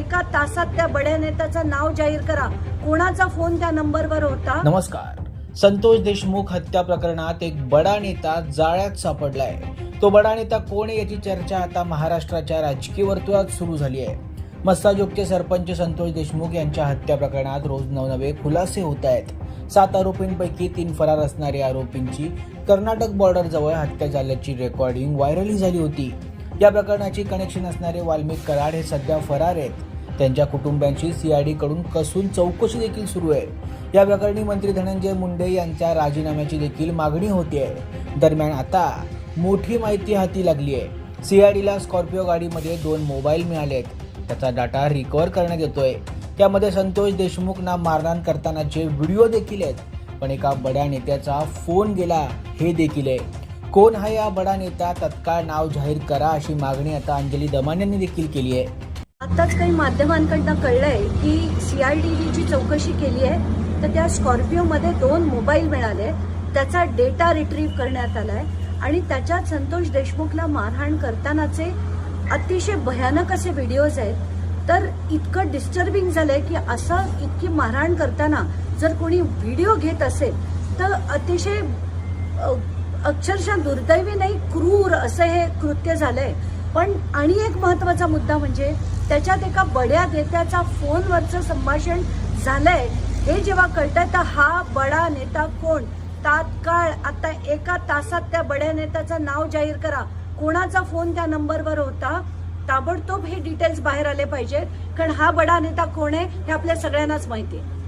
एका तासात त्या बड्या नेत्याचं नाव जाहीर करा. कोणाचा फोन त्या नंबरवर होता? नमस्कार. संतोष देशमुख हत्या प्रकरणात एक बडा नेता जाळ्यात सापडलाय. तो बडा नेता कोण आहे याची चर्चा आता महाराष्ट्राच्या राजकीय वर्तुळात सुरू झाली आहे. मस्ताजोगचे सरपंच संतोष देशमुख यांच्या हत्या प्रकरणात रोज नवनवे खुलासे होत आहेत. सात आरोपींपैकी तीन फरार असणाऱ्या आरोपींची कर्नाटक बॉर्डर जवळ हत्या झाल्याची रेकॉर्डिंग व्हायरली झाली होती. या प्रकरणाची कनेक्शन असणारे वाल्मिक कराड हे सध्या फरार आहेत. त्यांच्या कुटुंबियांची सीआयडीकडून कसून चौकशी देखील सुरू आहे. या प्रकरणी मंत्री धनंजय मुंडे यांच्या राजीनाम्याची देखील मागणी होती आहे. दरम्यान आता मोठी माहिती हाती लागली आहे. सीआयडीला स्कॉर्पिओ गाडीमध्ये दोन मोबाईल मिळाले आहेत. त्याचा डाटा रिकव्हर करण्यात येतोय. त्यामध्ये संतोष देशमुखना मारहाण करतानाचे व्हिडिओ देखील आहेत. पण एका बड्या नेत्याचा फोन गेला हे देखील आहे. कोण हा या बडा नेता? तत्काळ नाव जाहीर करा अशी मागणी आता अंजली दमान यांनी देखील केली आहे. आताच काही माध्यमांकडनं कळलंय की सीआयडी जी चौकशी केली आहे तर त्या स्कॉर्पिओमध्ये दोन मोबाईल मिळाले त्याचा डेटा रिट्रीव्ह करण्यात आलाय आणि त्याच्यात संतोष देशमुखला मारहाण करतानाचे अतिशय भयानक असे व्हिडिओज आहेत. तर इतकं डिस्टर्बिंग झालंय की असं इतकी मारहाण करताना जर कोणी व्हिडिओ घेत असेल तर अतिशय अक्षरशः दुर्दैवी नाही क्रूर असं हे कृत्य झालंय. पण आणि एक महत्त्वाचा मुद्दा म्हणजे त्याच्यात एका बड्या नेत्याचा फोनवरचं संभाषण झालंय. हे जेव्हा कळतंय तर हा बडा नेता कोण? तात्काळ आता एका तासात त्या बड्या नेत्याचं नाव जाहीर करा. कोणाचा फोन त्या नंबरवर होता? ताबडतोब हे डिटेल्स बाहेर आले पाहिजेत कारण हा बडा नेता कोण आहे हे आपल्या सगळ्यांनाच माहिती आहे.